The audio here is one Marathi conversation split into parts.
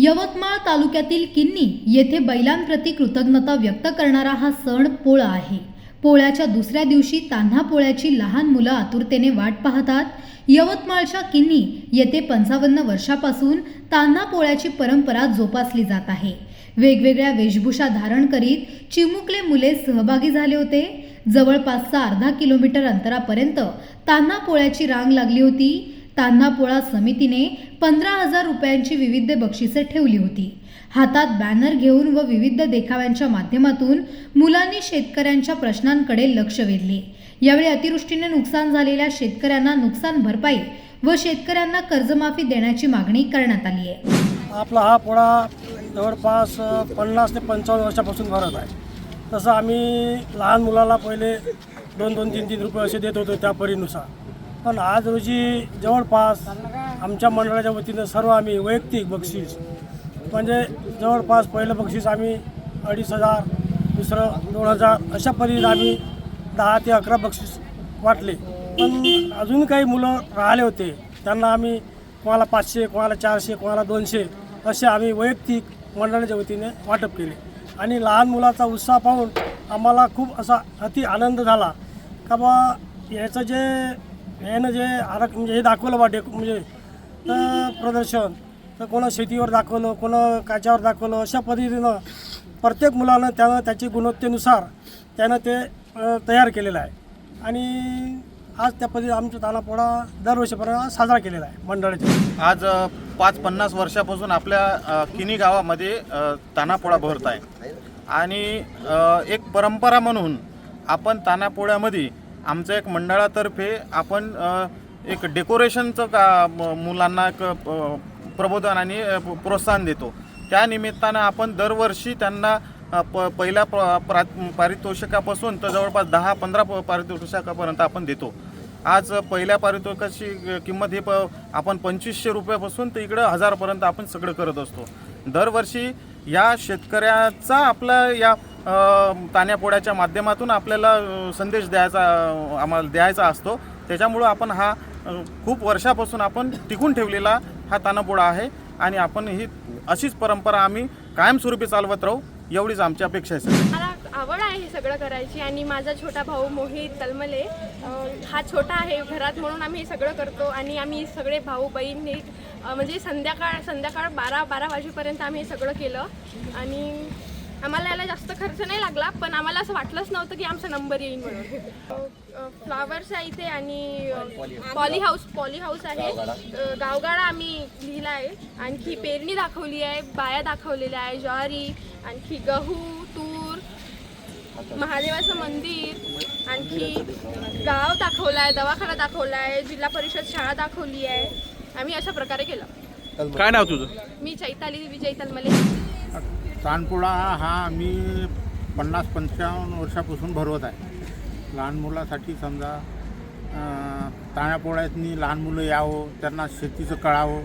यवतमाळ तालुक्यातील किन्नी येथे बैलांप्रती कृतज्ञता व्यक्त करणारा हा सण पोळा आहे. पोळ्याच्या दुसऱ्या दिवशी तान्हा पोळ्याची लहान मुलं आतुरतेने वाट पाहतात. यवतमाळच्या किन्नी येथे पंचावन्न वर्षापासून तान्हा पोळ्याची परंपरा जोपासली जात आहे. वेगवेगळ्या वेशभूषा धारण करीत चिमुकले मुले सहभागी झाले होते. जवळपासचा अर्धा किलोमीटर अंतरापर्यंत तान्हा पोळ्याची रांग लागली होती. तान्हा पोळा समितीने पंधरा हजार रुपयांची विविध बक्षिसे ठेवली होती. हातात बॅनर घेऊन व विविध देखाव्यांच्या माध्यमातून मुलांनी शेतकऱ्यांच्या प्रश्नांकडे लक्ष वेधले. यावेळी अतिवृष्टीने नुकसान झालेल्या शेतकऱ्यांना नुकसान भरपाई व शेतकऱ्यांना कर्जमाफी देण्याची मागणी करण्यात आली आहे. आपला हा पोळा जवळपास पन्नास ते पंचावन्न वर्षापासून भरत आहे. तसं आम्ही लहान मुलाला पहिले दोन दोन तीन तीन रुपये असे देत होतो त्या परीनुसार. पण आज रोजी जवळपास आमच्या मंडळाच्या वतीनं सर्व आम्ही वैयक्तिक बक्षीस म्हणजे जवळपास पहिलं बक्षीस आम्ही अडीच हजार दुसरं दोन हजार अशा पद्धतीनं आम्ही दहा ते अकरा बक्षीस वाटले. पण अजून काही मुलं राहिले होते त्यांना आम्ही कोणाला पाचशे कोणाला चारशे कोणाला दोनशे असे आम्ही वैयक्तिक मंडळाच्या वतीने वाटप केले. आणि लहान मुलाचा उत्साह पाहून आम्हाला खूप असा अति आनंद झाला. का बा याचं जे यानं जे आरक म्हणजे हे दाखवलं बा डेक म्हणजे तर प्रदर्शन. तर कोणा शेतीवर दाखवलं कोणा काच्यावर दाखवलं अशा पद्धतीनं प्रत्येक मुलानं त्यानं त्याची गुणवत्तेनुसार त्यानं ते तयार केलेलं आहे. आणि आज त्या पद्धतीने आमचा तानापोळा दरवर्षीपर्यंत साजरा केलेला आहे मंडळाच्या. आज पाच पन्नास वर्षापासून आपल्या किनी गावामध्ये तानापोळा भरत आहे. आणि एक परंपरा म्हणून आपण तानापोळ्यामध्ये आमच्या एक मंडळातर्फे आपण एक डेकोरेशनचं का मुलांना एक प्रबोधन आणि प्रोत्साहन देतो. त्या निमित्तानं आपण दरवर्षी त्यांना प पहिल्या प्रा पारितोषिकापासून तर जवळपास दहा पंधरा प- पारितोषिकापर्यंत आपण देतो. आज पहिल्या पारितोषिकाची किंमत ही प आपण पंचवीसशे रुपयापासून तर इकडं हजारपर्यंत आपण सगळं करत असतो. दरवर्षी या शेतकऱ्याचा आपला या अ, तान्यापोळ्याच्या माध्यमातून आपल्याला संदेश द्यायचा आम्हाला द्यायचा असतो. त्याच्यामुळं आपण हा खूप वर्षापासून आपण टिकून ठेवलेला हा तानापोळा आहे आणि आपण ही अशीच परंपरा आम्ही कायमस्वरूपी चालवत राहू एवढीच आमची अपेक्षा आहे मला आवड आहे हे सगळं करायची आणि माझा छोटा भाऊ मोहित तलमले हा छोटा आहे घरात म्हणून आम्ही हे सगळं करतो आणि आम्ही सगळे भाऊ बहीण हे म्हणजे संध्याकाळ संध्याकाळ बारा बारा वाजेपर्यंत आम्ही हे सगळं केलं. आणि आम्हाला याला जास्त खर्च नाही लागला पण आम्हाला असं वाटलंच नव्हतं की आमचा नंबर येईल म्हणून. फ्लावर्स आहे इथे आणि पॉली हाऊस पॉली हाऊस आहे. गावगाडा आम्ही लिहिला आहे. आणखी पेरणी दाखवली आहे बाया दाखवलेल्या आहे ज्वारी आणखी गहू तूर महादेवाचं मंदिर आणखी गाव दाखवला आहे दवाखाना दाखवला आहे जिल्हा परिषद शाळा दाखवली आहे. आम्ही अशा प्रकारे केलं. काय नाव तुझं? मी चैताली विजय तलमले. तानपोळा हा आम्ही पन्नास पंचावन्न वर्षापासून भरवत आहे. लहान मुलासाठी समजा अं, ताण्यापोळ्यातनी लहान मुलं यावं त्यांना शेतीचं कळावं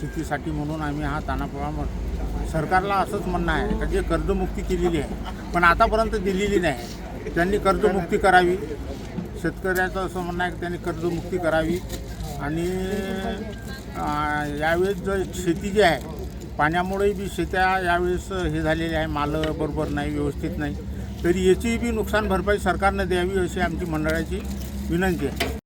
शेतीसाठी म्हणून आम्ही हा तानापोळा म्हणतो सरकारला असंच म्हणणं आहे का जे कर्जमुक्ती केलेली आहे पण आतापर्यंत दिलेली नाही. त्यांनी कर्जमुक्ती करावी. शेतकऱ्याचं असं म्हणणं आहे की त्यांनी कर्जमुक्ती करावी. आणि यावेळेस जर शेती जी आहे पाण्यामुळे बी शेत्या यावेळेस हे झालेले आहे. माल बरोबर नाही व्यवस्थित नाही. तरी याची बी नुकसान भरपाई सरकारनं द्यावी अशी आमची मंडळाची विनंती आहे.